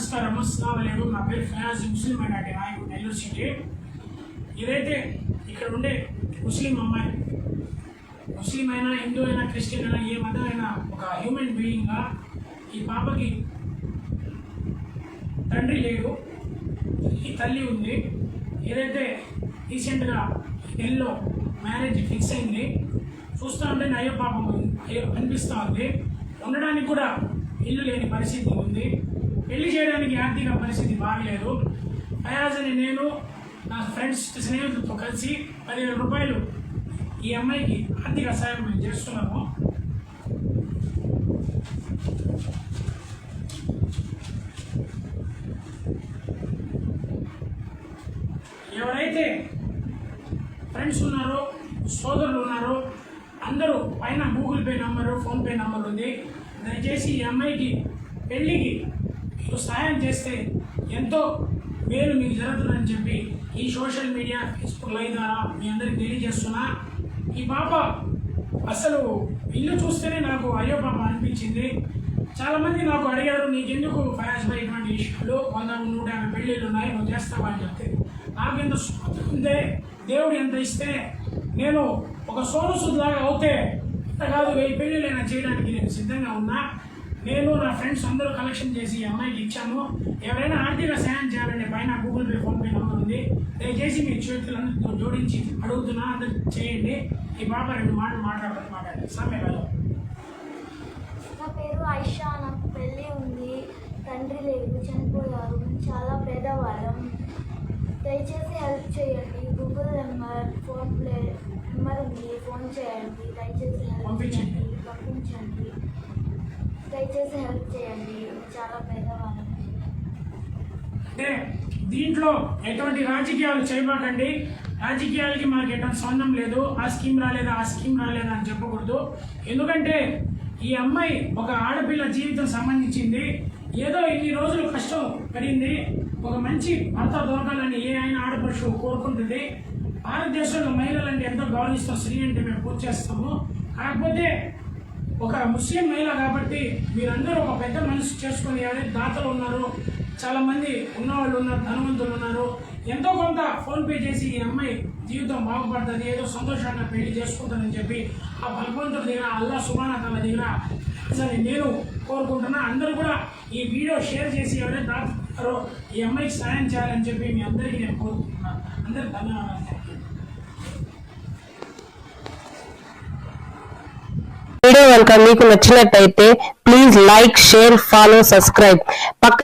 నమస్కారం అస్సలం నా పేరు ఫయాజ్ ముస్లిం మైనార్టీ నాయకుడు నెల్లూరు సిటీ. ఇదైతే ఇక్కడ ఉండే ముస్లిం అమ్మాయి. ముస్లిం అయినా హిందూ అయినా క్రిస్టియన్ అయినా ఏ మతం అయినా ఒక హ్యూమన్ బీయింగ్గా ఈ పాపకి తండ్రి లేడు. ఈ తల్లి ఉంది. ఏదైతే రీసెంట్గా నెలలో మ్యారేజ్ ఫిక్స్ అయింది. చూస్తూ ఉంటే నయో పాపం అనిపిస్తూ ఉంది. ఉండడానికి కూడా ఇల్లు లేని పరిస్థితి ఉంది. పెళ్ళి చేయడానికి ఆర్థిక పరిస్థితి బాగలేదు. ఫయాజ్ అని నేను నా ఫ్రెండ్స్ స్నేహితులతో కలిసి పదివేల రూపాయలు ఈ అమ్మాయికి ఆర్థిక సాయం మేము చేస్తున్నాము. ఎవరైతే ఫ్రెండ్స్ ఉన్నారో సోదరులు ఉన్నారో అందరూ పైన Google Pay number PhonePe number ఉంది. దయచేసి ఈ అమ్మాయికి పెళ్ళికి మీరు సాయం చేస్తే ఎంతో మేలు మీకు జరుగుతుందని చెప్పి ఈ సోషల్ మీడియా ఫేస్బుక్ లైవ్ ద్వారా మీ అందరికి తెలియజేస్తున్నా. ఈ పాప అసలు ఇల్లు చూస్తేనే నాకు అయ్యో పాప అనిపించింది. చాలామంది నాకు అడిగారు నీకెందుకు ఫయాజ్ బై ఇటువంటి ఇష్యూలు? వంద నూట యాభై పెళ్ళిళ్ళు ఉన్నాయి నువ్వు చేస్తావా? అని చెప్తే నాకు ఎంత స్ఫూర్తి ఉందే దేవుడు ఎంత ఇస్తే నేను ఒక సోను లాగా అవుతే ఇంత కాదు వెయ్యి పెళ్ళిళ్ళైనా చేయడానికి నేను సిద్ధంగా ఉన్నా. నేను నా ఫ్రెండ్స్ అందరూ కలెక్షన్ చేసి ఈ అమ్మాయికి ఇచ్చాము ఎవరైనా ఆర్థిక సాయం చేయాలంటే పైన Google Pay PhonePe number ఉంది. దయచేసి మీ చేతులను జోడించి అడుగుతున్నా అందరు చేయండి. ఈ పాప రెండు మాటలు మాట్లాడాలి మాట్లాడండి సమయం నా పేరు ఐషా నాకు పెళ్ళి ఉంది. తండ్రి లేదు చనిపోయారు. చాలా పేదవాళ్ళం. దయచేసి హెల్ప్ చేయండి. Google number phone play number ఉంది. ఫోన్ చేయండి. దయచేసి పంపించండి. పంపించండి. దయచేసి హెల్ప్ చేయండి. చాలా పేదవాళ్ళం అంటే దీంట్లో ఎటువంటి రాజకీయాలు చేయమాకండి రాజకీయాలకి మనకి ఎటువంటి సంబంధం లేదు. ఆ స్కీమ్ రాలేదా ఆ స్కీమ్ రాలేదా అని చెప్పకూడదు. ఎందుకంటే ఈ అమ్మాయి ఒక ఆడపిల్ల జీవితం సంబంధించింది. ఏదో ఇన్ని రోజులు కష్టం పడింది. ఒక మంచి భర్త దొరకాలని ఏ ఆయన ఆడపడుచు కోరుకుంటుంది. భారతదేశంలో మహిళలంటే ఎంతో గౌరవిస్తాం. స్త్రీ అంటే మేము పూర్తి చేస్తాము. కాకపోతే ఒక ముస్లిం మహిళ కాబట్టి మీరందరూ ఒక పెద్ద మనసు చేసుకుని ఎవరైతే దాతలు ఉన్నారో. చాలామంది ఉన్నవాళ్ళు ఉన్నారు ధనవంతులు ఉన్నారు. ఎంతో కొంత ఫోన్పే చేసి ఈ అమ్మాయి జీవితం బాగుపడుతుంది ఏదో సంతోషంగా పెళ్ళి చేసుకుంటుందని చెప్పి ఆ భగవంతుడి దగ్గర అల్లా సుబాన తన దగ్గర అసలు నేను కోరుకుంటున్నా. అందరూ కూడా ఈ వీడియో షేర్ చేసి ఎవరైతే దాతారో ఈ అమ్మాయికి సాయం చేయాలని చెప్పి మీ అందరికీ నేను కోరుకుంటున్నాను అందరికి ధన్యవాదాలు. వీడియో కనుక మీకు నచ్చినట్టయితే please like share follow subscribe పక్క